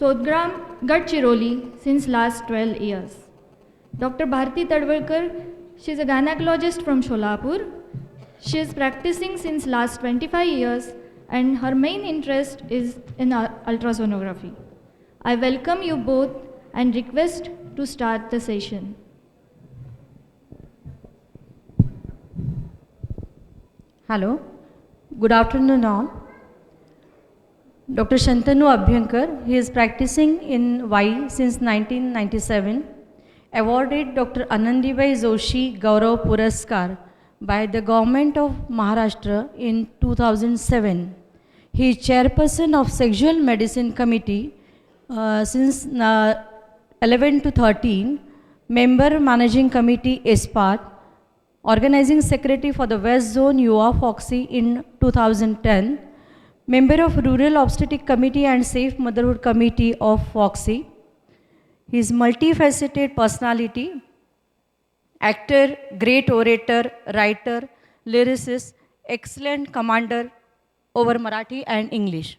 Sodgram, Gadchiroli since last 12 years. Dr. Bharti Tadvalkar, she is a gynecologist from Sholapur. She is practicing since last 25 years and her main interest is in ultrasonography. I welcome you both and request to start the session. Hello, good afternoon all. Dr. Shantanu Abhyankar, he is practicing in Y since 1997, awarded Dr. Anandibai Joshi Gaurav Puraskar by the government of Maharashtra in 2007. He is chairperson of Sexual Medicine Committee uh, since uh, 11 to 13, member managing committee ESPAT, organizing secretary for the West Zone UA in 2010, member of Rural Obstetric Committee and Safe Motherhood Committee of Foxy. His multifaceted personality, actor, great orator, writer, lyricist, excellent commander over Marathi and English.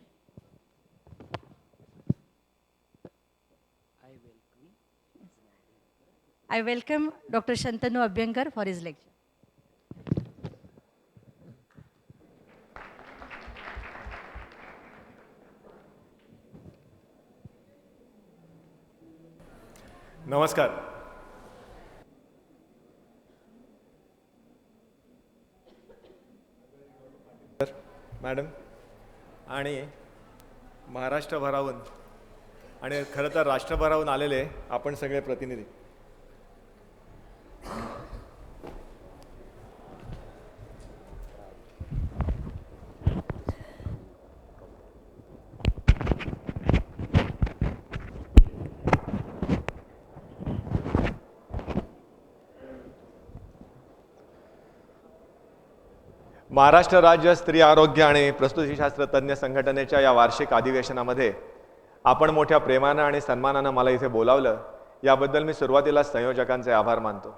I welcome Dr. Shantanu Abhyankar for his lecture. नमस्कार. Madam आणि महाराष्ट्रभराहून आणि खरं तर राष्ट्रभराहून आलेले आपण सगळे प्रतिनिधी. महाराष्ट्र राज्य स्त्री आरोग्य आणि प्रस्तुतीशास्त्र तज्ज्ञ संघटनेच्या या वार्षिक अधिवेशनामध्ये आपण मोठ्या प्रेमानं आणि सन्मानानं मला इथे बोलावलं याबद्दल मी सुरुवातीला संयोजकांचे आभार मानतो.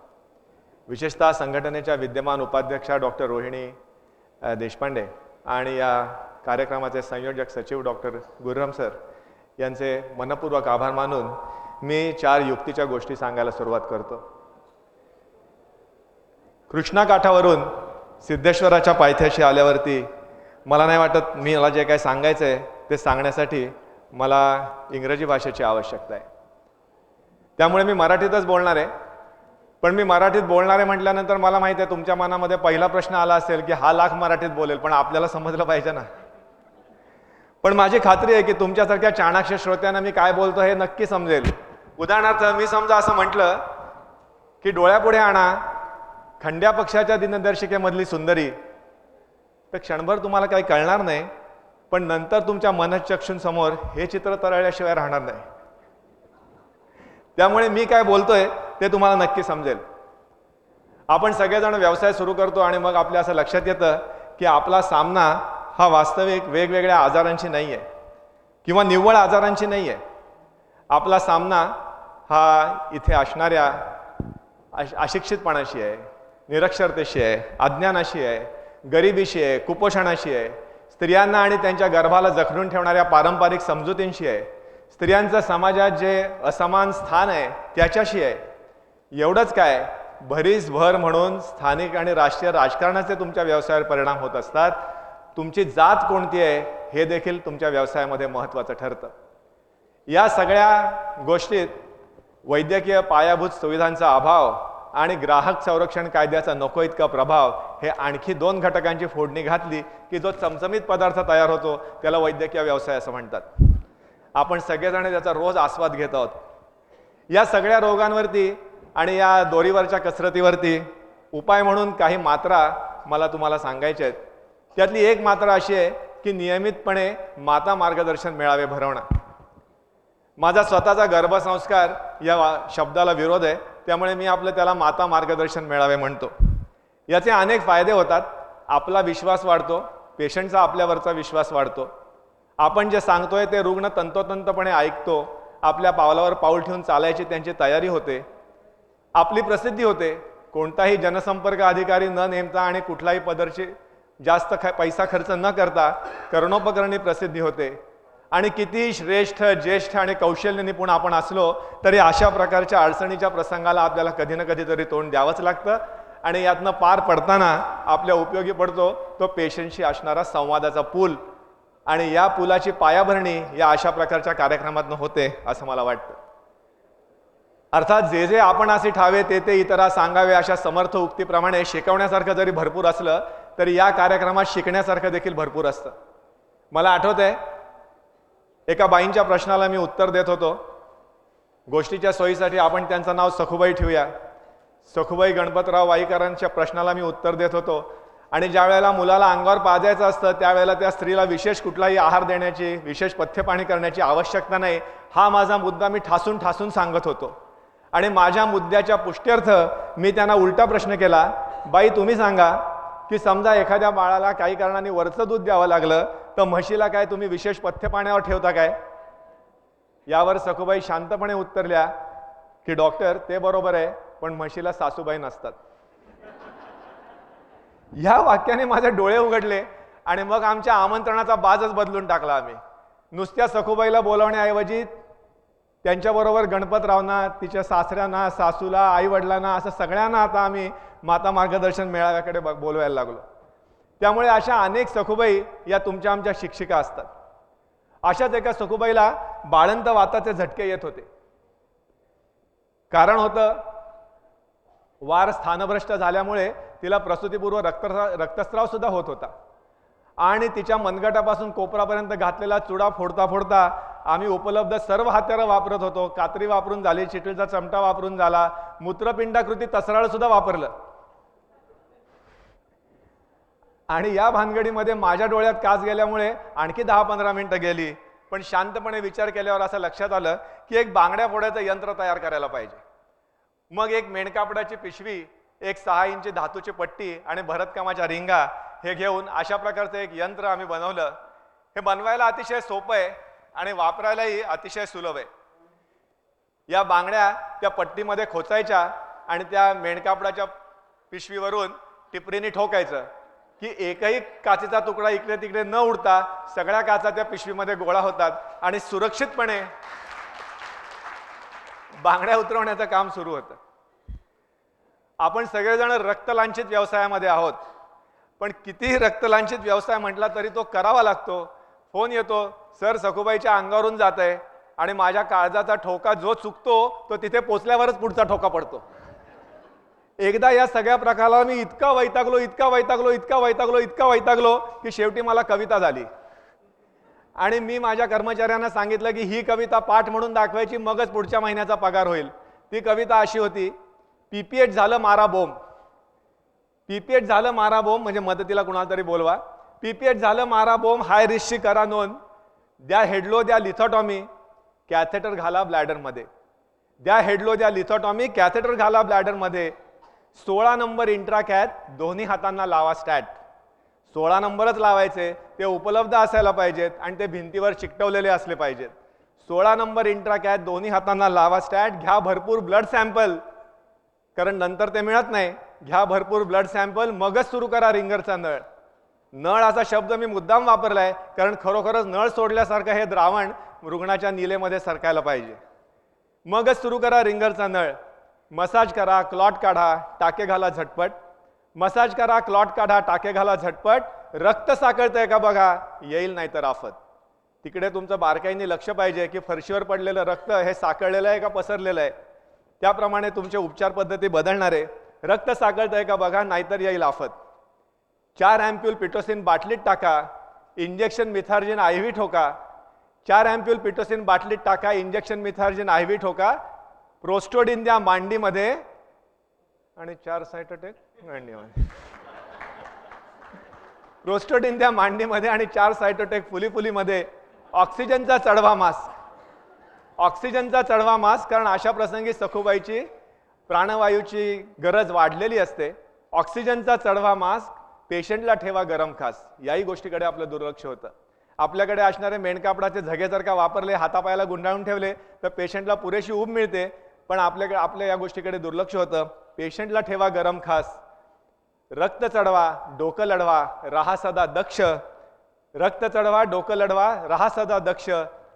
विशेषतः संघटनेच्या विद्यमान उपाध्यक्षा डॉक्टर रोहिणी देशपांडे आणि या कार्यक्रमाचे संयोजक सचिव डॉक्टर गुर्रम सर यांचे मनपूर्वक आभार मानून मी चार युक्तीच्या गोष्टी सांगायला सुरुवात करतो. कृष्णा काठावरून सिद्धेश्वराच्या पायथ्याशी आल्यावरती मला नाही वाटत मी मला जे काही सांगायचं आहे ते सांगण्यासाठी मला इंग्रजी भाषेची आवश्यकता आहे. त्यामुळे मी मराठीतच बोलणार आहे. पण मी मराठीत बोलणार आहे म्हटल्यानंतर मला माहिती आहे तुमच्या मनामध्ये पहिला प्रश्न आला असेल की हा लाख मराठीत बोलेल पण आपल्याला समजलं पाहिजे ना. पण माझी खात्री आहे की तुमच्यासारख्या चाणाक्ष श्रोत्यांना मी काय बोलतो हे नक्की समजेल. उदाहरणार्थ मी समजा असं म्हटलं की डोळ्यापुढे आणा खंड्या पक्षाच्या दिनदर्शिकेमधली सुंदरी तर क्षणभर तुम्हाला काही कळणार नाही पण नंतर तुमच्या मनचक्षूंसमोर हे चित्र तरळल्याशिवाय राहणार नाही. त्यामुळे मी काय बोलतोय ते तुम्हाला नक्की समजेल. आपण सगळेजण व्यवसाय सुरू करतो आणि मग आपल्या असं लक्षात येतं की आपला सामना हा वास्तविक वेगवेगळ्या आजारांशी नाही आहे किंवा निव्वळ आजारांची नाही आहे आपला सामना हा इथे असणाऱ्या अश अशिक्षितपणाशी आहे. निरक्षरतेशी आहे अज्ञानाशी आहे गरिबीशी आहे कुपोषणाशी आहे. स्त्रियांना आणि त्यांच्या गर्भाला जखडून ठेवणाऱ्या पारंपरिक समजुतींशी आहे. स्त्रियांचं समाजात जे असमान स्थान आहे त्याच्याशी आहे. एवढंच काय भरीस भर म्हणून स्थानिक आणि राष्ट्रीय राजकारणाचे तुमच्या व्यवसायावर परिणाम होत असतात. तुमची जात कोणती आहे हे देखील तुमच्या व्यवसायामध्ये महत्त्वाचं ठरतं. या सगळ्या गोष्टीत वैद्यकीय पायाभूत सुविधांचा अभाव आणि ग्राहक संरक्षण कायद्याचा नको इतका प्रभाव हे आणखी दोन घटकांची फोडणी घातली की जो चमचमीत पदार्थ तयार होतो त्याला वैद्यकीय व्यवसाय असं म्हणतात. आपण सगळेजण त्याचा रोज आस्वाद घेत आहोत. या सगळ्या रोगांवरती आणि या दोरीवरच्या कसरतीवरती उपाय म्हणून काही मात्रा मला तुम्हाला सांगायच्या आहेत. त्यातली एक मात्रा अशी आहे की नियमितपणे माता मार्गदर्शन मेळावे भरवणं. माझा स्वतःचा गर्भसंस्कार या शब्दाला विरोध आहे. त्यामुळे मी आपलं त्याला माता मार्गदर्शन मिळावे म्हणतो. याचे अनेक फायदे होतात. आपला विश्वास वाढतो. पेशंटचा आपल्यावरचा विश्वास वाढतो. आपण जे सांगतोय ते रुग्ण तंतोतंतपणे ऐकतो. आपल्या पावलावर पाऊल ठेवून चालायची त्यांची तयारी होते. आपली प्रसिद्धी होते. कोणताही जनसंपर्क अधिकारी न नेमता आणि कुठलाही पदरची जास्त ख पैसा खर्च न करता करणोपकरणी प्रसिद्धी होते. आणि किती श्रेष्ठ ज्येष्ठ आणि कौशल्य निपुण आपण असलो तरी अशा प्रकारच्या अडचणीच्या प्रसंगाला आपल्याला कधी ना कधीतरी तोंड द्यावंच लागतं. आणि यातनं पार पडताना आपल्या उपयोगी पडतो तो पेशंटशी असणारा संवादाचा पूल. आणि या पुलाची पायाभरणी या अशा प्रकारच्या कार्यक्रमातून होते असं मला वाटतं. अर्थात जे जे आपण असे ठावे ते ते इतरा सांगावे अशा समर्थ उक्तीप्रमाणे शिकवण्यासारखं जरी भरपूर असलं तरी या कार्यक्रमात शिकण्यासारखं देखील भरपूर असतं. मला आठवत आहे एका बाईंच्या प्रश्नाला मी उत्तर देत होतो. गोष्टीच्या सोयीसाठी आपण त्यांचं नाव सखुबाई ठेवूया. सखुबाई गणपतराव वाईकरांच्या प्रश्नाला मी उत्तर देत होतो. आणि ज्या वेळेला मुलाला अंगावर पाजायचं असतं त्यावेळेला त्या स्त्रीला विशेष कुठलाही आहार देण्याची विशेष पथ्यपाणी करण्याची आवश्यकता नाही. हा माझा मुद्दा मी ठासून ठासून सांगत होतो. आणि माझ्या मुद्द्याच्या पुष्ट्यर्थ मी त्यांना उलटा प्रश्न केला बाई तुम्ही सांगा की समजा एखाद्या बाळाला काही कारणाने वरचं दूध द्यावं लागलं तर म्हशीला काय तुम्ही विशेष पथ्य पाण्यावर ठेवता काय? यावर सखुबाई शांतपणे उत्तरल्या की डॉक्टर ते बरोबर आहे पण म्हशीला सासूबाई नसतात. या वाक्याने माझे डोळे उघडले आणि मग आमच्या आमंत्रणाचा बाजच बदलून टाकला आम्ही. नुसत्या सखुबाईला बोलवण्याऐवजी त्यांच्याबरोबर गणपतरावना तिच्या सासऱ्यांना सासूला आई वडिलांना असं सगळ्यांना आता आम्ही माता मार्गदर्शन मेळाव्याकडे बोलवायला लागलो. त्यामुळे अशा अनेक सखुबाई या तुमच्या आमच्या शिक्षिका असतात. अशाच एका सखुबाईला बाळंत वाताचे झटके येत होते. कारण होतं वार स्थानभ्रष्ट झाल्यामुळे तिला प्रसूतीपूर्व रक्त रक्तस्राव सुद्धा होत होता. आणि तिच्या मनगटापासून कोपरापर्यंत घातलेला चुडा फोडता फोडता आम्ही उपलब्ध सर्व हत्यारं वापरत होतो. कात्री वापरून झाली चिटळीचा चमटा वापरून झाला मूत्रपिंडाकृती तसराळ सुद्धा वापरलं. आणि या भानगडीमध्ये माझ्या डोळ्यात काच गेल्यामुळे आणखी दहा पंधरा मिनिटं गेली. पण शांतपणे विचार केल्यावर असं लक्षात आलं की एक बांगड्या फोड्याचं यंत्र तयार करायला पाहिजे. मग एक मेणकापडाची पिशवी एक सहा इंची धातूची पट्टी आणि भरतकामाच्या रिंगा हे घेऊन अशा प्रकारचं एक यंत्र आम्ही बनवलं. हे बनवायला अतिशय सोपं आहे आणि वापरायलाही अतिशय सुलभ आहे. या बांगड्या त्या पट्टीमध्ये खोचायच्या आणि त्या मेणकापडाच्या पिशवीवरून टिपरीने ठोकायचं. की एकही काचेचा तुकडा इकडे तिकडे न उडता सगळ्या काचा त्या पिशवीमध्ये गोळा होतात आणि सुरक्षितपणे बांगड्या उतरवण्याचं काम सुरू होतं. आपण सगळेजण रक्तलांछित व्यवसायामध्ये आहोत. पण कितीही रक्तलांछित व्यवसाय म्हटला तरी तो करावा लागतो. फोन येतो सर सखुबाईच्या अंगावरून जात आहे आणि माझ्या काळजाचा ठोका जो चुकतो तो तिथे पोचल्यावरच पुढचा ठोका पडतो. एकदा या सगळ्या प्रकाराला मी इतका वैतागलो इतका वैतागलो इतका वैतागलो इतका वैतागलो की शेवटी मला कविता झाली. आणि मी माझ्या कर्मचाऱ्यांना सांगितलं की ही कविता पाठ म्हणून दाखवायची मगच पुढच्या महिन्याचा पगार होईल. ती कविता अशी होती पीपीएच झालं मारा बोंब पीपीएच झालं मारा बोंब म्हणजे मदतीला कुणाला तरी बोलवा. पीपीएच झालं मारा बोंब हाय रिस्कची करा नोंद. द्या हेडलो द्या लिथॉटॉमी कॅथेटर घाला ब्लॅडरमध्ये. द्या हेडलो द्या लिथॉटॉमी कॅथेटर घाला ब्लॅडरमध्ये. सोळा नंबर इंट्राकॅथ दोन्ही हातांना लावा स्टॅट. सोळा नंबरच लावायचे ते उपलब्ध असायला पाहिजेत आणि ते भिंतीवर चिकटवलेले असले पाहिजेत. सोळा नंबर इंट्राकॅथ दोन्ही हातांना लावा स्टॅट घ्या भरपूर ब्लड सॅम्पल. कारण नंतर ते मिळत नाही घ्या भरपूर ब्लड सॅम्पल मगच सुरू करा रिंगरचा नळ नळ असा शब्द मी मुद्दाम वापरलाय कारण खरोखरच नळ सोडल्यासारखं हे द्रावण रुग्णाच्या निलेमध्ये सरकायला पाहिजे. मगच सुरू करा रिंगरचा नळ मसाज करा क्लॉट काढा टाके घाला झटपट. मसाज करा क्लॉट काढा टाके घाला झटपट. रक्त साकळतंय का बघा? येईल नाही तर आफत. तिकडे तुमचं बारकाईने लक्ष पाहिजे की फरशीवर पडलेलं रक्त हे साकळलेलं आहे का पसरलेलं आहे? त्याप्रमाणे तुमचे उपचार पद्धती बदलणार. आहे रक्त साकळतंय का बघा? नाहीतर येईल आफत. चार ॲम्प्युल पिटोसिन बाटलीत टाका. इंजेक्शन मिथार्जिन आयव्ही ठोका. चार ॲम्प्युल पिटोसिन बाटलीत टाका. इंजेक्शन मिथार्जिन आयव्ही ठोका. प्रोस्टोडिन द्या मांडीमध्ये आणि चार सायटोटेक मांडीमध्ये. प्रोस्टोडिन द्या मांडीमध्ये आणि चार सायटोटेक फुली फुलीमध्ये. ऑक्सिजनचा चढवा मास ऑक्सिजनचा चढवा मास कारण अशा प्रसंगी सखुबाईची प्राणवायूची गरज वाढलेली असते. ऑक्सिजनचा चढवा मास्क पेशंटला ठेवा गरम खास. याही गोष्टीकडे आपलं दुर्लक्ष होतं. आपल्याकडे असणारे मेणकापडाचे झगे जर का वापरले हातापायाला गुंडाळून ठेवले तर पेशंटला पुरेशी ऊब मिळते. पण आपल्याकडे आपल्या या गोष्टीकडे दुर्लक्ष होतं. पेशंटला ठेवा गरम खास. रक्त चढवा डोकं लढवा राहा सदा दक्ष. रक्त चढवा डोकं लढवा राहा सदा दक्ष.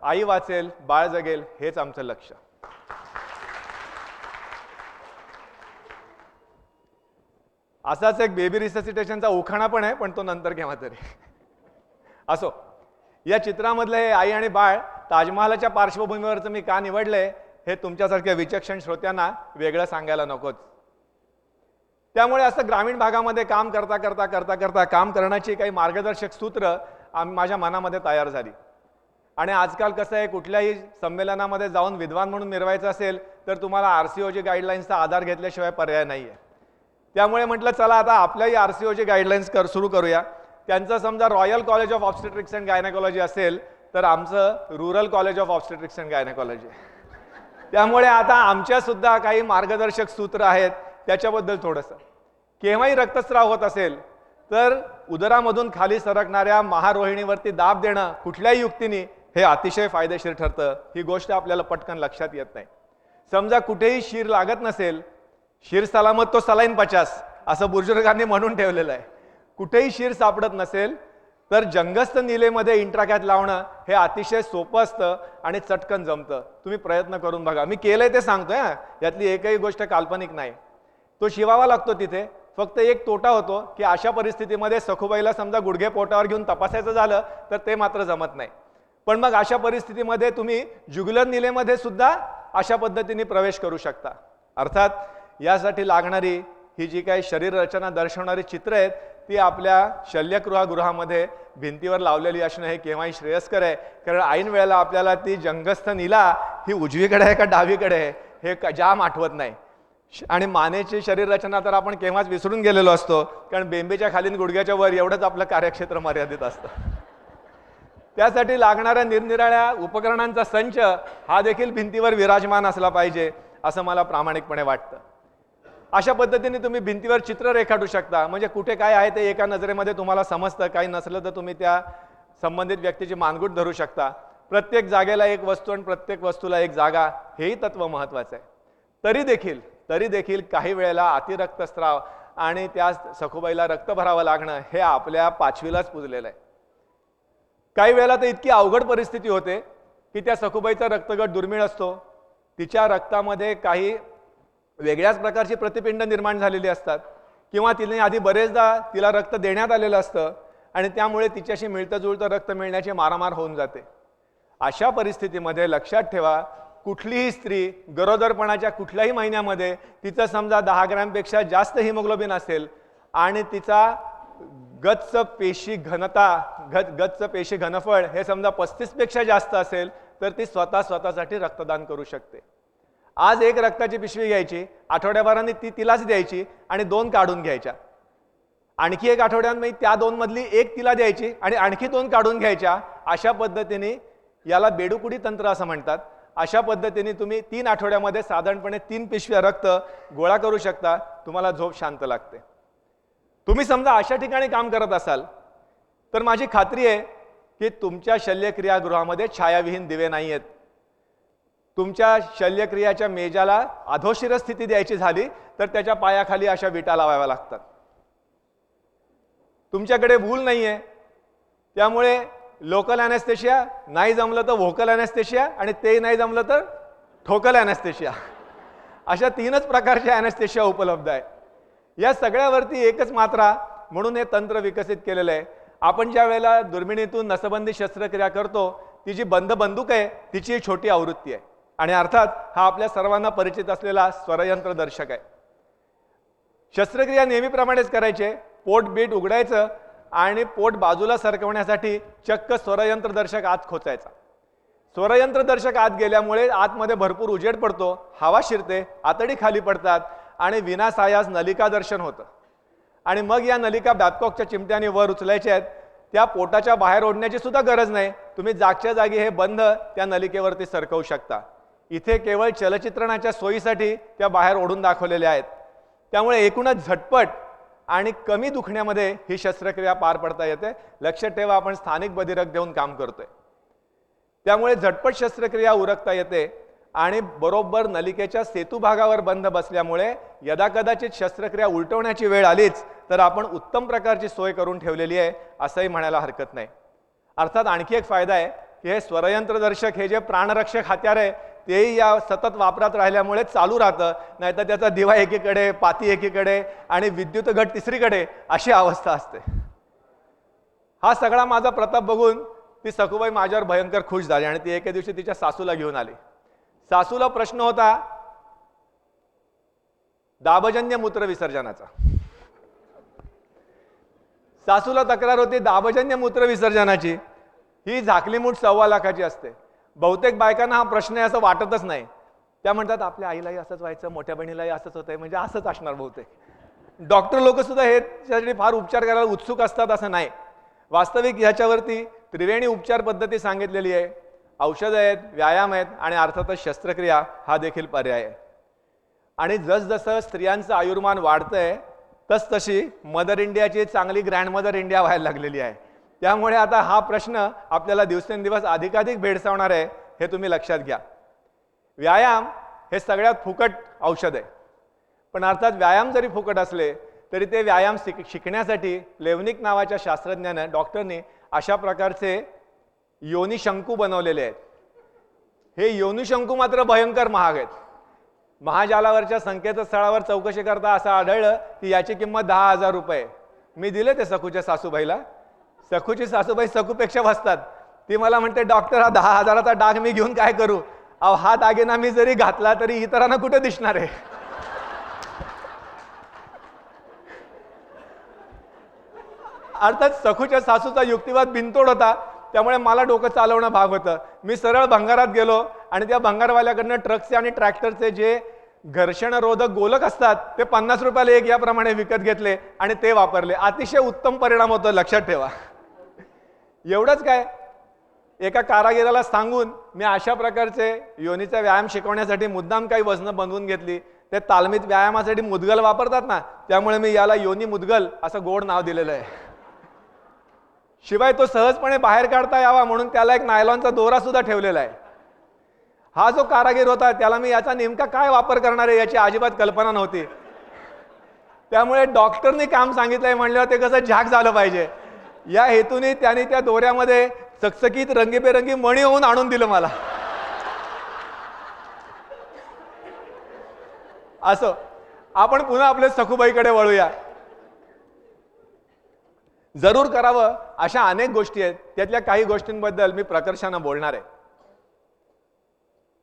आई वाचेल बाळ जगेल हेच आमचं लक्ष. असाच एक बेबी रिससिटेशनचा उखाणा पण आहे पण तो नंतर केव्हा तरी. असो. या चित्रामधलं हे आई आणि बाळ ताजमहालाच्या पार्श्वभूमीवरचं मी का निवडलंय? हे तुमच्यासारख्या विचक्षण श्रोत्यांना वेगळं सांगायला नकोच. त्यामुळे असं ग्रामीण भागामध्ये काम करता करता करता करता काम करण्याची काही मार्गदर्शक सूत्र माझ्या मनामध्ये तयार झाली. आणि आजकाल कसं आहे कुठल्याही संमेलनामध्ये जाऊन विद्वान म्हणून मिरवायचं असेल तर तुम्हाला आर सी ओची गाईडलाईन्सचा आधार घेतल्याशिवाय पर्याय नाही आहे त्यामुळे म्हटलं चला आता आपल्याही आर सी ओची गाईडलाईन्स कर सुरू करूया. त्यांचं समजा royal college of obstetrics and gynaecology असेल तर आमचं rural college of obstetrics and gynaecology त्यामुळे आता आमच्यासुद्धा काही मार्गदर्शक सूत्र आहेत त्याच्याबद्दल थोडंसं. केव्हाही रक्तस्राव होत असेल तर उदरामधून खाली सरकणाऱ्या महारोहिणीवरती दाब देणं कुठल्याही युक्तीने हे अतिशय फायदेशीर ठरतं. ही गोष्ट आपल्याला पटकन लक्षात येत नाही. समजा कुठेही शीर लागत नसेल शीर सलामत तो सलाईन पचास असं बुजुर्गांनी म्हणून ठेवलेलं आहे. कुठेही शीर सापडत नसेल तर जंगस्थ निलेमध्ये इंट्राकॅथ लावणं हे अतिशय सोपं असतं आणि चटकन जमतं. तुम्ही प्रयत्न करून बघा. मी केलंय ते सांगतोय हा. यातली एकही गोष्ट काल्पनिक नाही. तो शिवावा लागतो तिथे. फक्त एक तोटा होतो की अशा परिस्थितीमध्ये सखुबाईला समजा गुडघे पोटावर घेऊन तपासायचं झालं तर ते मात्र जमत नाही. पण मग अशा परिस्थितीमध्ये तुम्ही जुगुलर निलेमध्ये सुद्धा अशा पद्धतीने प्रवेश करू शकता. अर्थात यासाठी लागणारी ही जी काही शरीर रचना दर्शवणारी चित्र आहेत ती आपल्या शल्यगृहागृहामध्ये भिंतीवर लावलेली असणं हे केव्हाही श्रेयस्कर आहे. कारण ऐन वेळेला आपल्याला ती जंगस्थ निला ही उजवीकडे आहे का डावीकडे आहे हे क- जाम आठवत नाही. आणि मानेची शरीर रचना तर आपण केव्हाच विसरून गेलेलो असतो कारण बेंबीच्या खालीन गुडघ्याच्या वर एवढंच आपलं कार्यक्षेत्र मर्यादित असतं. त्यासाठी लागणाऱ्या निरनिराळ्या उपकरणांचा संच हा देखील भिंतीवर विराजमान असला पाहिजे असं मला प्रामाणिकपणे वाटतं. अशा पद्धतीने तुम्ही भिंतीवर चित्र रेखाटू शकता. म्हणजे कुठे काय आहे ते एका नजरेमध्ये तुम्हाला समजतं. काही नसलं तर तुम्ही त्या संबंधित व्यक्तीची मानगूट धरू शकता. प्रत्येक जागेला एक वस्तू आणि प्रत्येक वस्तूला एक जागा हेही तत्व महत्वाचं आहे. तरी देखील तरी देखील काही वेळेला अतिरक्तस्राव आणि त्या सखुबाईला रक्त भरावं लागणं हे आपल्या पाचवीलाच पुजलेलं आहे. काही वेळेला तर इतकी अवघड परिस्थिती होते की त्या सखुबाईचा रक्तगट दुर्मिळ असतो. तिच्या रक्तामध्ये काही वेगळ्याच प्रकारची प्रतिपिंड निर्माण झालेली असतात. किंवा तिने आधी बरेचदा तिला रक्त देण्यात आलेलं असतं आणि त्यामुळे तिच्याशी मिळतं जुळतं रक्त मिळण्याची मारामार होऊन जाते. अशा परिस्थितीमध्ये लक्षात ठेवा कुठलीही स्त्री गरोदरपणाच्या कुठल्याही महिन्यामध्ये तिचं समजा दहा ग्रॅमपेक्षा जास्त हिमोग्लोबिन असेल आणि तिचा गच्च पेशी घनता गच गच्च पेशी घनफळ हे समजा पस्तीसपेक्षा जास्त असेल तर ती स्वतः स्वतःसाठी रक्तदान करू शकते. आज एक रक्ताची पिशवी घ्यायची आठवड्याभराने ती तिलाच द्यायची आणि दोन काढून घ्यायच्या. आणखी एक आठवड्यांमध्ये त्या दोन मधली एक तिला द्यायची आणि आणखी दोन काढून घ्यायच्या. अशा पद्धतीने याला बेडुकुडी तंत्र असं म्हणतात. अशा पद्धतीने तुम्ही तीन आठवड्यामध्ये साधारणपणे तीन पिशव्या रक्त गोळा करू शकता. तुम्हाला झोप शांत लागते. तुम्ही समजा अशा ठिकाणी काम करत असाल तर माझी खात्री आहे की तुमच्या शल्यक्रियागृहामध्ये छायाविहीन दिवे नाही आहेत तुमच्या शल्यक्रियाच्या मेजाला अधोशिर स्थिती द्यायची झाली तर त्याच्या पायाखाली अशा विटा लावाव्या लागतात. तुमच्याकडे भूल नाही आहे त्यामुळे लोकल अॅनेस्थेशिया नाही जमलं तर व्होकल अॅनेस्थेशिया आणि ते नाही जमलं तर ठोकल अॅनेस्थेशिया. अशा तीनच प्रकारच्या अॅनेस्थेशिया उपलब्ध आहे. या सगळ्यावरती एकच मात्रा म्हणून हे तंत्र विकसित केलेलं आहे. आपण ज्या वेळेला दुर्मिणीतून नसबंदी शस्त्रक्रिया करतो ती जी बंद बंदूक आहे तिची छोटी आवृत्ती आहे. आणि अर्थात हा आपल्या सर्वांना परिचित असलेला स्वरयंत्र दर्शक आहे. शस्त्रक्रिया नेहमीप्रमाणेच करायचे पोट बीट उघडायचं आणि पोट बाजूला सरकवण्यासाठी चक्क स्वरयंत्र दर्शक आत खोचायचा. स्वरयंत्र दर्शक आत गेल्यामुळे आतमध्ये भरपूर उजेड पडतो हवा शिरते आतडी खाली पडतात आणि विनासायास नलिका दर्शन होतं. आणि मग या नलिका बॅबकॉकच्या चिमट्याने वर उचलायच्या आहेत. त्या पोटाच्या बाहेर ओढण्याची सुद्धा गरज नाही. तुम्ही जागच्या जागी हे बंध त्या नलिकेवरती सरकवू शकता. इथे केवळ चलचित्रणाच्या सोयीसाठी त्या बाहेर ओढून दाखवलेल्या आहेत. त्यामुळे एकूणच झटपट आणि कमी दुखण्यामध्ये ही शस्त्रक्रिया पार पडता येते. लक्षात ठेवा आपण स्थानिक बधिरक देऊन काम करतोय. त्यामुळे झटपट शस्त्रक्रिया उरकता येते आणि बरोबर नलिकेच्या सेतू भागावर बंद बसल्यामुळे यदाकदाचित शस्त्रक्रिया उलटवण्याची वेळ आलीच तर आपण उत्तम प्रकारची सोय करून ठेवलेली आहे असंही म्हणायला हरकत नाही. अर्थात आणखी एक फायदा आहे की हे स्वरयंत्रदर्शक हे जे प्राणरक्षक हत्यार आहे तेही या सतत वापरात राहिल्यामुळे चालू राहतं. नाहीतर त्याचा दिवा एकीकडे पाती एकीकडे आणि विद्युत घट तिसरीकडे अशी अवस्था असते. हा सगळा माझा प्रताप बघून ती सखूबाई माझ्यावर भयंकर खुश झाली आणि ती एके दिवशी तिच्या सासूला घेऊन आली. सासूला प्रश्न होता दाबजन्य मूत्र विसर्जनाचा. सासूला तक्रार होती दाबजन्य मूत्र विसर्जनाची. ही झाकली मूठ सव्वा लाखाची असते. बहुतेक बायकांना हा प्रश्न आहे असं वाटतच नाही. त्या म्हणतात आपल्या आईलाही असंच व्हायचं मोठ्या बहिणीलाही असंच होतंय म्हणजे असंच असणार बहुतेक. डॉक्टर लोक सुद्धा हे त्यासाठी फार उपचार करायला उत्सुक असतात असं नाही. वास्तविक ह्याच्यावरती त्रिवेणी उपचार पद्धती सांगितलेली आहे. औषधं आहेत व्यायाम आहेत आणि अर्थातच शस्त्रक्रिया हा देखील पर्याय आहे. आणि जसजसं स्त्रियांचं आयुर्मान वाढतंय तसतशी मदर इंडियाची चांगली ग्रँड मदर इंडिया व्हायला लागलेली आहे. त्यामुळे आता हा प्रश्न आपल्याला दिवसेंदिवस अधिकाधिक भेडसावणार आहे हे तुम्ही लक्षात घ्या. व्यायाम हे सगळ्यात फुकट औषध आहे. पण अर्थात व्यायाम जरी फुकट असले तरी ते व्यायाम शिक शिकण्यासाठी लेवनिक नावाच्या शास्त्रज्ञानं डॉक्टरने अशा प्रकारचे योनिशंकू बनवलेले आहेत. हे योनिशंकू मात्र भयंकर महाग आहेत. महाजालावरच्या संकेतस्थळावर चौकशी करता असं आढळलं की याची किंमत दहा हजार रुपये मी दिले ते सखूच्या सासूबाईला. सखूची सासूबाई सखूपेक्षा वाचतात. ती मला म्हणते डॉक्टर हा दहा हजाराचा डाग मी घेऊन काय करू? अहो हा दागिना मी जरी घातला तरी इतरांना कुठे दिसणार आहे? अर्थात सखूच्या सासूचा युक्तिवाद बिनतोड होता. त्यामुळे मला डोकं चालवणं भाग होतं. मी सरळ भंगारात गेलो आणि त्या भंगारवाल्याकडनं ट्रकचे आणि ट्रॅक्टरचे जे घर्षणरोधक गोलक असतात ते पन्नास रुपयाला एक याप्रमाणे विकत घेतले आणि ते वापरले. अतिशय उत्तम परिणाम होतो लक्षात ठेवा. एवढंच काय? एका कारागिराला सांगून मी अशा प्रकारचे योनीचा व्यायाम शिकवण्यासाठी मुद्दाम काही वजनं बनवून घेतली. ते तालमीत व्यायामासाठी मुदगल वापरतात ना त्यामुळे मी याला योनी मुदगल असं गोड नाव दिलेलं आहे. शिवाय तो सहजपणे बाहेर काढता यावा म्हणून त्याला एक नायलॉनचा दोरा सुद्धा ठेवलेला आहे. हा जो कारागीर होता त्याला मी याचा नेमका काय वापर करणार आहे याची अजिबात कल्पना नव्हती. त्यामुळे डॉक्टरने काम सांगितलंय म्हणल्यावर ते कसं झाक झालं पाहिजे. या हेतूने त्याने त्या दोऱ्यामध्ये चकचकीत रंगीबेरंगी मणी होऊन आणून दिलं मला. असं. आपण पुन्हा आपल्या सखूबाईकडे वळूया. जरूर करावं अशा अनेक गोष्टी आहेत. त्यातल्या काही गोष्टींबद्दल मी प्रकर्षानं बोलणार आहे.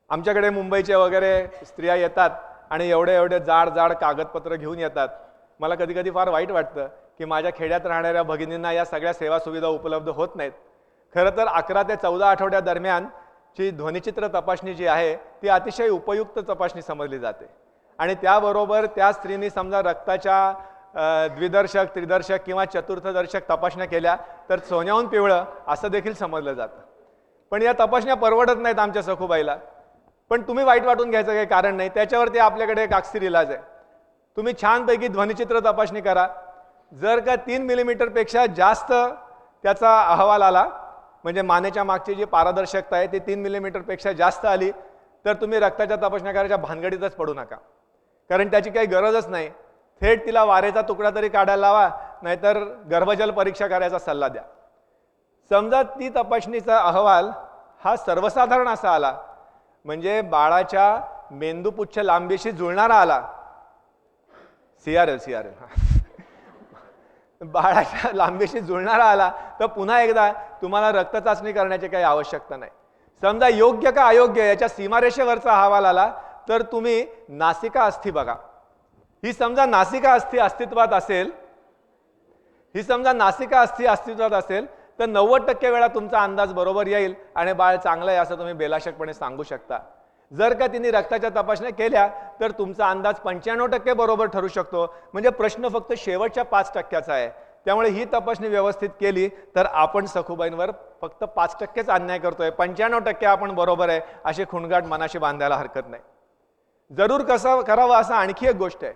आमच्याकडे मुंबईचे वगैरे स्त्रिया येतात आणि एवढे एवढे जाड जाड कागदपत्र घेऊन येतात. मला कधी कधी फार वाईट वाटतं. की माझ्या खेड्यात राहणाऱ्या भगिनींना या सगळ्या सेवा सुविधा उपलब्ध होत नाहीत. खरं तर अकरा ते चौदा आठवड्या दरम्यानची ध्वनिचित्र तपासणी जी आहे ती अतिशय उपयुक्त तपासणी समजली जाते. आणि त्याबरोबर त्या स्त्रीनी समजा रक्ताच्या द्विदर्शक त्रिदर्शक किंवा चतुर्थदर्शक तपासण्या केल्या तर सोन्याहून पिवळं असं देखील समजलं जातं. पण या तपासण्या परवडत नाहीत आमच्या सखूबाईला. पण तुम्ही वाईट वाटून घ्यायचं काही कारण नाही. त्याच्यावरती आपल्याकडे एक अक्षर इलाज आहे. तुम्ही छानपैकी ध्वनिचित्र तपासणी करा. जर का तीन मिलीमीटरपेक्षा जास्त त्याचा अहवाल आला म्हणजे मानेच्या मागची जी पारदर्शकता आहे ती तीन मिलीमीटरपेक्षा जास्त आली तर तुम्ही रक्ताच्या तपासण्या करायच्या भानगडीतच पडू नका. कारण त्याची काही गरजच नाही. थेट तिला वारेचा तुकडा तरी काढायला लावा नाहीतर गर्भजल परीक्षा करायचा सल्ला द्या. समजा ती तपासणीचा अहवाल हा सर्वसाधारण असा आला म्हणजे बाळाच्या मेंदूपुच्छ लांबीशी जुळणारा आला. C R L C R L बाळाच्या लांबीशी जुळणारा आला तर पुन्हा एकदा तुम्हाला रक्त चाचणी करण्याची काही आवश्यकता नाही. समजा योग्य का अयोग्य याच्या सीमारेषेवरचा अहवाल आला तर तुम्ही नासिका अस्थि बघा. ही समजा नासिका अस्थि अस्तित्वात असेल ही समजा नासिका अस्थि अस्तित्वात असेल तर नव्वद टक्के वेळा तुमचा अंदाज बरोबर येईल आणि बाळ चांगलं आहे असं तुम्ही बेलाशकपणे सांगू शकता. जर का तिने रक्ताच्या तपासण्या केल्या तर तुमचा अंदाज पंच्याण्णव टक्के बरोबर ठरू शकतो. म्हणजे प्रश्न फक्त शेवटच्या पाच टक्क्याचा आहे. त्यामुळे ही तपासणी व्यवस्थित केली तर आपण सखुबाईंवर फक्त पाच टक्केच अन्याय करतोय. पंच्याण्णव टक्के आपण बरोबर आहे अशी खुणगाट मनाशी बांधायला हरकत नाही. जरूर कसं करावं असं आणखी एक गोष्ट आहे.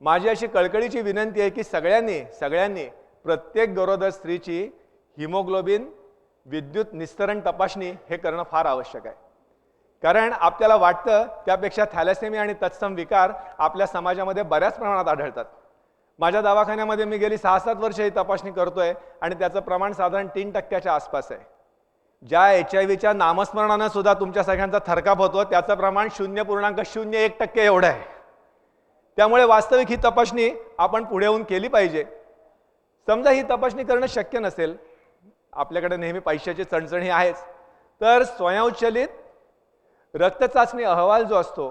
माझी अशी कळकळीची विनंती आहे की सगळ्यांनी सगळ्यांनी प्रत्येक गरोदर स्त्रीची हिमोग्लोबिन विद्युत निस्तरण तपासणी हे करणं फार आवश्यक आहे. कारण आपल्याला वाटतं त्यापेक्षा थॅलेसेमी आणि तत्सम विकार आपल्या समाजामध्ये बऱ्याच प्रमाणात आढळतात. माझ्या दवाखान्यामध्ये मी गेली सहा सात वर्ष ही तपासणी करतोय आणि त्याचं प्रमाण साधारण तीन टक्क्याच्या आसपास आहे. ज्या एच आय व्हीच्या नामस्मरणानं सुद्धा तुमच्या सगळ्यांचा थरकाप होतो त्याचं प्रमाण शून्य पूर्णांक शून्य एक टक्के एवढं आहे. त्यामुळे वास्तविक ही तपासणी आपण पुढे येऊन केली पाहिजे. समजा ही तपासणी करणं शक्य नसेल आपल्याकडे नेहमी पैशाची चणचणी आहेच तर स्वयंचलित रक्तचाचणी अहवाल जो असतो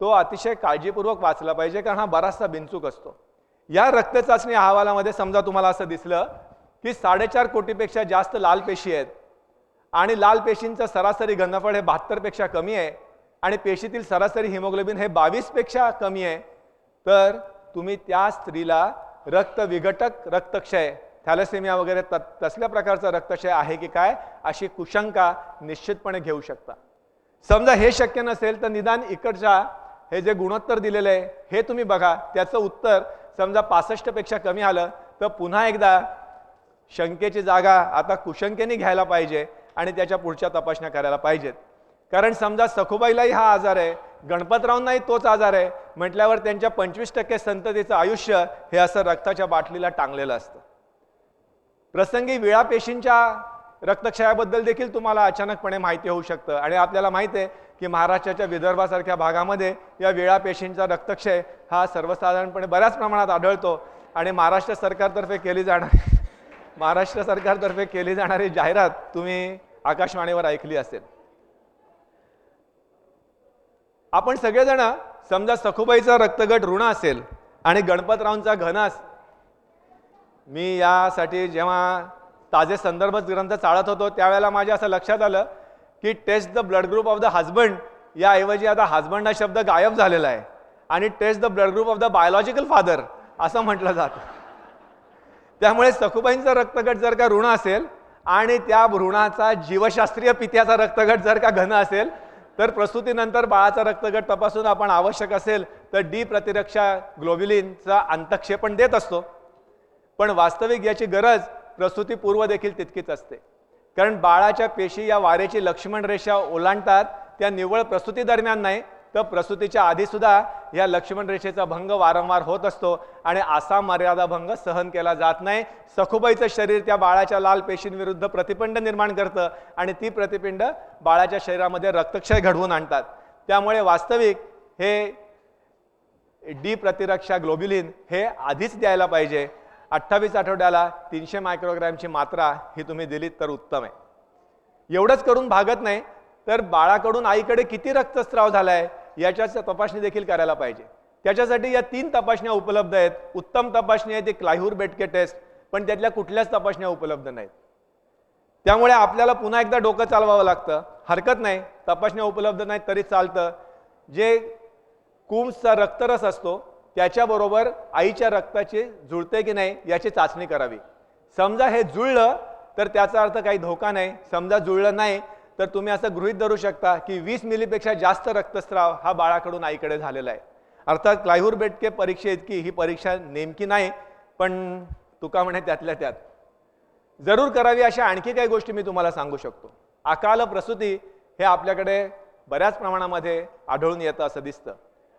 तो अतिशय काळजीपूर्वक वाचला पाहिजे कारण हा बराचसा बिनचूक असतो. या रक्तचाचणी अहवालामध्ये समजा तुम्हाला असं दिसलं की साडेचार कोटीपेक्षा जास्त लाल पेशी आहेत आणि लाल पेशींचं सरासरी घनफळ हे बहात्तरपेक्षा कमी आहे आणि पेशीतील सरासरी हिमोग्लोबिन हे बावीसपेक्षा कमी आहे तर तुम्ही त्या स्त्रीला रक्त विघटक रक्तक्षय थॅलेसेमिया वगैरे त तसल्या प्रकारचा रक्तक्षय आहे की काय अशी कुशंका निश्चितपणे घेऊ शकता. समजा हे शक्य नसेल तर निदान इकडच्या हे जे गुणोत्तर दिलेलं आहे हे तुम्ही बघा. त्याचं उत्तर समजा पासष्टपेक्षा कमी आलं तर पुन्हा एकदा शंकेची जागा आता कुशंकेने घ्यायला पाहिजे आणि त्याच्या पुढच्या तपासण्या करायला पाहिजेत. कारण समजा सखुबाईलाही हा आजार आहे गणपतरावांनाही तोच आजार आहे म्हटल्यावर त्यांच्या पंचवीस टक्के संततीचं आयुष्य हे असं रक्ताच्या बाटलीला टांगलेलं असतं. प्रसंगी विळापेशींच्या रक्तक्षयाबद्दल देखील तुम्हाला अचानकपणे माहिती होऊ शकतं. आणि आपल्याला माहिती आहे की महाराष्ट्राच्या विदर्भासारख्या भागामध्ये या वेळा पेशींचा रक्तक्षय हा सर्वसाधारणपणे बऱ्याच प्रमाणात आढळतो. आणि महाराष्ट्र सरकारतर्फे केली जाणारी महाराष्ट्र सरकारतर्फे केली जाणारी जाहिरात तुम्ही आकाशवाणीवर ऐकली असेल. आपण सगळेजण समजा सखुबाईचा रक्तगट ऋण असेल आणि गणपतरावांचा घनास मी यासाठी जेव्हा ताजे संदर्भ ग्रंथ चाळत होतो. त्यावेळेला माझ्या असं लक्षात आलं की test the blood group of the husband याऐवजी आता हजबंड हा शब्द गायब झालेला आहे. आणि test the blood group of the biological father असं म्हटलं जातं. त्यामुळे सखुबाईंचा रक्तगट जर का ऋण असेल आणि त्या भ्रूणाचा जीवशास्त्रीय पित्याचा रक्तगट जर का घन असेल तर प्रसूतीनंतर बाळाचा रक्तगट तपासून आपण आवश्यक असेल तर डी प्रतिरक्षा ग्लोबिलिनचा अंतक्षेपण देत असतो. पण वास्तविक याची गरज प्रसूतीपूर्व देखील तितकीच असते. कारण बाळाच्या पेशी या वारेची लक्ष्मण रेषा ओलांडतात त्या निव्वळ प्रसूती दरम्यान नाही तर प्रसूतीच्या आधीसुद्धा या लक्ष्मण रेषेचा भंग वारंवार होत असतो आणि असा मर्यादा भंग सहन केला जात नाही. सखुबाईचं शरीर त्या बाळाच्या लाल पेशींविरुद्ध प्रतिपिंड निर्माण करतं आणि ती प्रतिपिंड बाळाच्या शरीरामध्ये रक्तक्षय घडवून आणतात. त्यामुळे वास्तविक हे डी प्रतिरक्षा ग्लोबिलिन हे आधीच द्यायला पाहिजे. अठ्ठावीस आठवड्याला तीनशे मायक्रोग्रॅमची मात्रा ही तुम्ही दिलीत तर उत्तम आहे. एवढंच करून भागत नाही तर बाळाकडून आईकडे किती रक्तस्राव झालाय याच्याच तपासणी देखील करायला पाहिजे. त्याच्यासाठी या तीन तपासण्या उपलब्ध आहेत. उत्तम तपासणी आहे ती क्लायहूर बेटके टेस्ट पण त्यातल्या कुठल्याच तपासण्या उपलब्ध नाहीत. त्यामुळे आपल्याला पुन्हा एकदा डोकं चालवावं लागतं. हरकत नाही तपासण्या उपलब्ध नाहीत तरी चालतं. जे कुम्सचा रक्तरस असतो त्याच्याबरोबर आईच्या रक्ताची जुळते की नाही याची चाचणी करावी. समजा हे जुळलं तर त्याचा अर्थ काही धोका नाही. समजा जुळलं नाही तर तुम्ही असं गृहीत धरू शकता की वीस मिलीपेक्षा जास्त रक्तस्राव हा बाळाकडून आईकडे झालेला आहे. अर्थात क्लायहूर बेटके परीक्षे इतकी ही परीक्षा नेमकी नाही पण तुका म्हणे त्यातल्या त्यात. जरूर करावी अशा आणखी काही गोष्टी मी तुम्हाला सांगू शकतो. अकाल प्रसूती हे आपल्याकडे बऱ्याच प्रमाणामध्ये आढळून येतं असं दिसतं.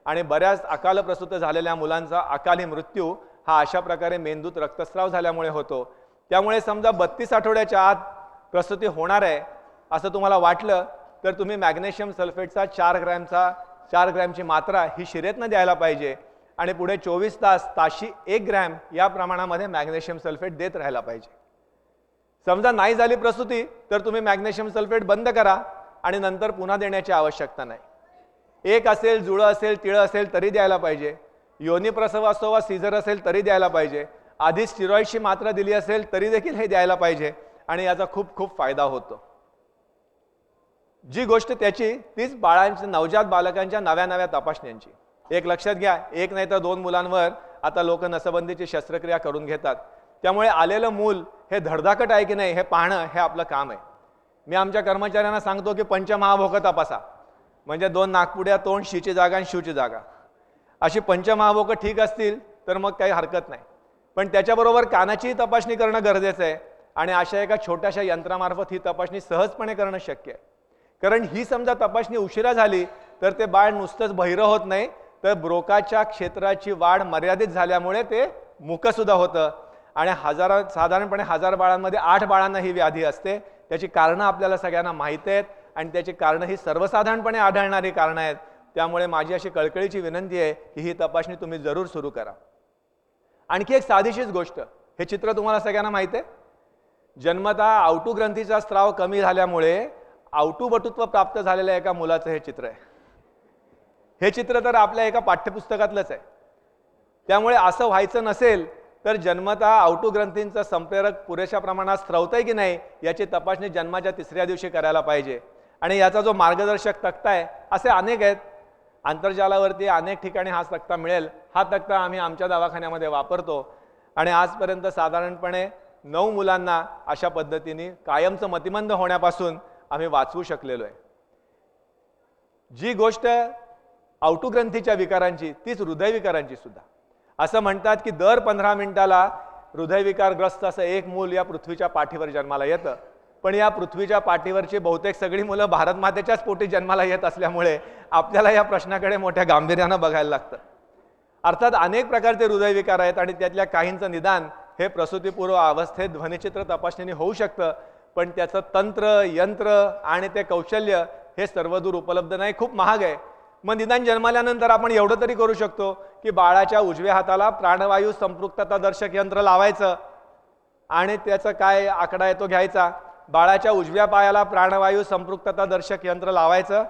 आणि बऱ्याच अकाल प्रसूत झालेल्या मुलांचा अकाली मृत्यू हा अशा प्रकारे मेंदूत रक्तस्राव झाल्यामुळे होतो. त्यामुळे समजा बत्तीस आठवड्याच्या आत प्रसूती होणार आहे असं तुम्हाला वाटलं तर तुम्ही मॅग्नेशियम सल्फेटचा चार ग्रॅमचा चार ग्रॅमची मात्रा ही शिरेतनं द्यायला पाहिजे आणि पुढे चोवीस तास ताशी एक ग्रॅम या प्रमाणामध्ये मॅग्नेशियम सल्फेट देत राहायला पाहिजे. समजा नाही झाली प्रसूती तर तुम्ही मॅग्नेशियम सल्फेट बंद करा आणि नंतर पुन्हा देण्याची आवश्यकता नाही. एक असेल जुळं असेल तिळं असेल तरी द्यायला पाहिजे. योनी प्रसव असो वा सीझर असेल तरी द्यायला पाहिजे. आधी स्टिरॉईडची मात्रा दिली असेल तरी देखील हे द्यायला पाहिजे. आणि याचा खूप खूप फायदा होतो. जी गोष्ट त्याची तीच बाळांच्या नवजात बालकांच्या नव्या नव्या तपासण्यांची. एक लक्षात घ्या एक नाही तर दोन मुलांवर आता लोक नसबंदीची शस्त्रक्रिया करून घेतात. त्यामुळे आलेलं मूल हे धडधाकट आहे की नाही हे पाहणं हे आपलं काम आहे. मी आमच्या कर्मचाऱ्यांना सांगतो की पंचमहाभोग तपासा. म्हणजे दोन नागपुड्या तोंड शीची जागा आणि शिवची जागा. अशी पंचमहाभोगं ठीक असतील तर मग काही हरकत नाही. पण त्याच्याबरोबर कानाचीही तपासणी करणं गरजेचं आहे आणि अशा एका छोट्याशा यंत्रामार्फत ही तपासणी सहजपणे करणं शक्य आहे. कारण ही समजा तपासणी उशिरा झाली तर ते बाळ नुसतंच बहिरं होत नाही तर ब्रोकाच्या क्षेत्राची वाढ मर्यादित झाल्यामुळे ते मुकसुद्धा होतं. आणि हजारा साधारणपणे हजार बाळांमध्ये आठ बाळांना ही व्याधी असते. त्याची कारणं आपल्याला सगळ्यांना माहीत आहेत. आणि त्याची कारणं ही सर्वसाधारणपणे आढळणारी कारणं आहेत. त्यामुळे माझी अशी कळकळीची विनंती आहे की ही तपासणी तुम्ही जरूर सुरू करा. आणखी एक साधीशीच गोष्ट हे चित्र तुम्हाला सगळ्यांना माहीत आहे? जन्मतः आवटू ग्रंथीचा स्त्राव कमी झाल्यामुळे आवटूबटुत्व प्राप्त झालेल्या एका मुलाचं हे चित्र आहे. हे चित्र तर आपल्या एका पाठ्यपुस्तकातलंच आहे. त्यामुळे असं व्हायचं नसेल तर जन्मतः आवटू ग्रंथींचा संप्रेरक पुरेशा प्रमाणात स्त्रवतंय की नाही याची तपासणी जन्माच्या तिसऱ्या दिवशी करायला पाहिजे. आणि याचा जो मार्गदर्शक तक्ता आहे असे अनेक आहेत. आंतरजालावरती अनेक ठिकाणी हा तक्ता मिळेल. हा तक्ता आम्ही आमच्या दवाखान्यामध्ये वापरतो. आणि आजपर्यंत साधारणपणे नऊ मुलांना अशा पद्धतीने कायमचं मतिमंद होण्यापासून आम्ही वाचवू शकलेलो आहे. जी गोष्ट आवटुग्रंथीच्या विकारांची तीच हृदयविकारांची सुद्धा. असं म्हणतात की दर पंधरा मिनिटाला हृदयविकारग्रस्त असं एक मूल या पृथ्वीच्या पाठीवर जन्माला येतं. पण या पृथ्वीच्या पाठीवरची बहुतेक सगळी मुलं भारत मातेच्याच पोटी जन्माला येत असल्यामुळे आपल्याला या प्रश्नाकडे मोठ्या गांभीर्यानं बघायला लागतं. अर्थात अनेक प्रकारचे हृदयविकार आहेत आणि त्यातल्या काहींचं निदान हे प्रसूतीपूर्व अवस्थेत ध्वनिचित्र तपासणीने होऊ शकतं पण त्याचं तंत्र यंत्र आणि ते कौशल्य हे सर्वदूर उपलब्ध नाही खूप महाग आहे. मग निदान जन्माल्यानंतर आपण एवढं तरी करू शकतो की बाळाच्या उजव्या हाताला प्राणवायू संपृक्तता दर्शक यंत्र लावायचं आणि त्याचं काय आकडा आहे तो घ्यायचा. बाळाच्या उजव्या पायाला प्राणवायू संपृक्तता दर्शक यंत्र लावायचं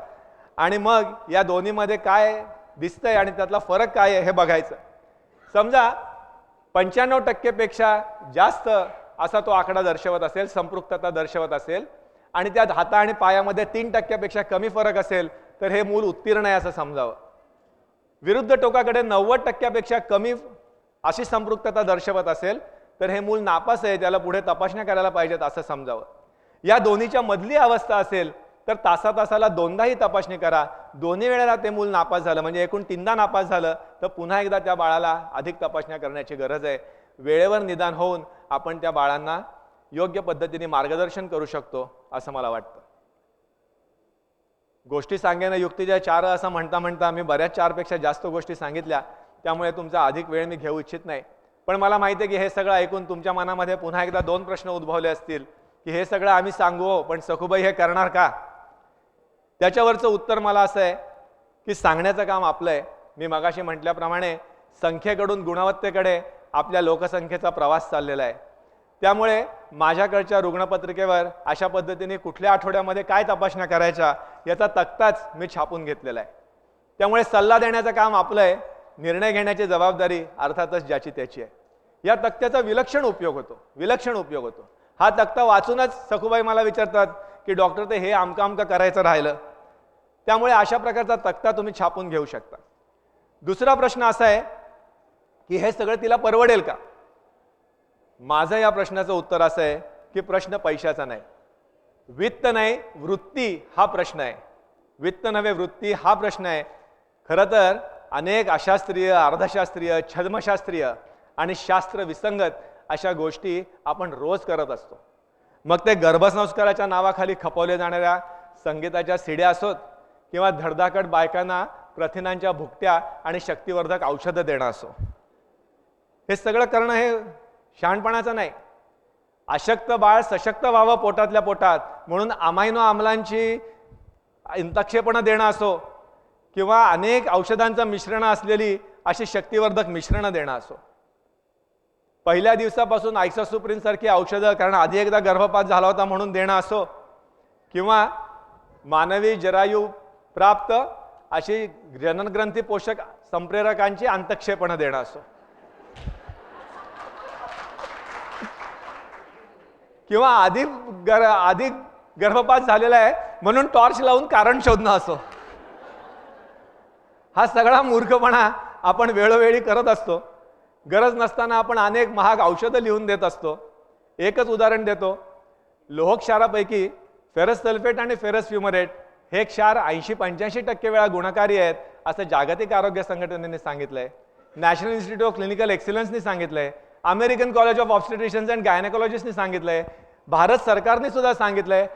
आणि मग या दोन्हीमध्ये काय दिसतंय आणि त्यातला फरक काय आहे हे बघायचं. समजा पंच्याण्णव टक्केपेक्षा जास्त असा तो आकडा दर्शवत असेल संपृक्तता दर्शवत असेल आणि त्यात हाता आणि पायामध्ये तीन टक्क्यापेक्षा कमी फरक असेल तर हे मूल उत्तीर्ण आहे असं समजावं. विरुद्ध टोकाकडे नव्वद टक्क्यापेक्षा कमी अशी संपृक्तता दर्शवत असेल तर हे मूल नापास आहे त्याला पुढे तपासण्या करायला पाहिजेत असं समजावं. या दोन्हीच्या मधली अवस्था असेल तर तासा तासाला दोनदाही तपासणी करा. दोन्ही वेळेला ते मूल नापास झालं म्हणजे एकूण तीनदा नापास झालं तर पुन्हा एकदा त्या बाळाला अधिक तपासण्या करण्याची गरज आहे. वेळेवर निदान होऊन आपण त्या बाळांना योग्य पद्धतीने मार्गदर्शन करू शकतो असं मला वाटतं. गोष्टी सांगेन युक्तीच्या चार असं म्हणता म्हणता मी बऱ्याच चारपेक्षा जास्त गोष्टी सांगितल्या त्यामुळे तुमचा अधिक वेळ मी घेऊ इच्छित नाही. पण मला माहिती आहे की हे सगळं ऐकून तुमच्या मनामध्ये पुन्हा एकदा दोन प्रश्न उद्भवले असतील. की हे सगळं आम्ही सांगू पण सखूबाई हे करणार का? त्याच्यावरचं उत्तर मला असं आहे की सांगण्याचं काम आपलं आहे. मी मगाशी म्हटल्याप्रमाणे संख्येकडून गुणवत्तेकडे आपल्या लोकसंख्येचा प्रवास चाललेला आहे. त्यामुळे माझ्याकडच्या रुग्णपत्रिकेवर अशा पद्धतीने कुठल्या आठवड्यामध्ये काय तपासण्या करायच्या याचा तक्ताच मी छापून घेतलेला आहे. त्यामुळे सल्ला देण्याचं काम आपलं आहे निर्णय घेण्याची जबाबदारी अर्थातच ज्याची त्याची आहे. या तक्त्याचा विलक्षण उपयोग होतो विलक्षण उपयोग होतो. हा तक्ता वाचूनच सखूबाई मला विचारतात की डॉक्टर ते हे आमकं आमकं करायचं राहिलं? त्यामुळे अशा प्रकारचा तक्ता तुम्ही छापून घेऊ शकता. दुसरा प्रश्न असा आहे की हे सगळं तिला परवडेल का? माझं या प्रश्नाचं उत्तर असं आहे की प्रश्न पैशाचा नाही. वित्त नाही वृत्ती हा प्रश्न आहे. वित्त नव्हे वृत्ती हा प्रश्न आहे. खरं तर अनेक अशास्त्रीय अर्धशास्त्रीय छद्मशास्त्रीय आणि शास्त्र विसंगत अशा गोष्टी आपण रोज करत असतो. मग ते गर्भसंस्काराच्या नावाखाली खपवले जाणाऱ्या संगीताच्या सिड्या असोत किंवा धडधाकट बायकांना प्रथिनांच्या भुकट्या आणि शक्तिवर्धक औषधं देणं असो. हे सगळं करणं हे शहाणपणाचं नाही. अशक्त बाळ सशक्त व्हावं पोटातल्या पोटात म्हणून अमायनो आम्लांची इंतक्षेपणं देणं असो किंवा अनेक औषधांचं मिश्रण असलेली अशी शक्तिवर्धक मिश्रणं देणं असो. पहिल्या दिवसापासून आयसोसुप्रिनसारखी औषधं कारण आधी एकदा गर्भपात झाला होता म्हणून देणं असो किंवा मानवी जरायू प्राप्त अशी जननग्रंथी पोषक संप्रेरकांची अंतक्षेपणं देणं असो. किंवा आधी गर आधी गर्भपात झालेला आहे म्हणून टॉर्च लावून कारण शोधणं असो. हा सगळा मूर्खपणा आपण वेळोवेळी करत असतो. गरज नसताना आपण अनेक महाग औषधं लिहून देत असतो. एकच उदाहरण देतो. लोह क्षारापैकी फेरस सल्फेट आणि फेरस फ्युमरेट हे क्षार ऐंशी पंच्याऐंशी टक्के वेळा गुणकारी आहेत असं जागतिक आरोग्य संघटनेने सांगितलंय. नॅशनल इन्स्टिट्यूट ऑफ क्लिनिकल एक्सलन्सनी सांगितलंय. American college of obstetricians and गायनेकॉलॉजिस्टनी सांगितलंय. भारत सरकारने सुद्धा सांगितलंय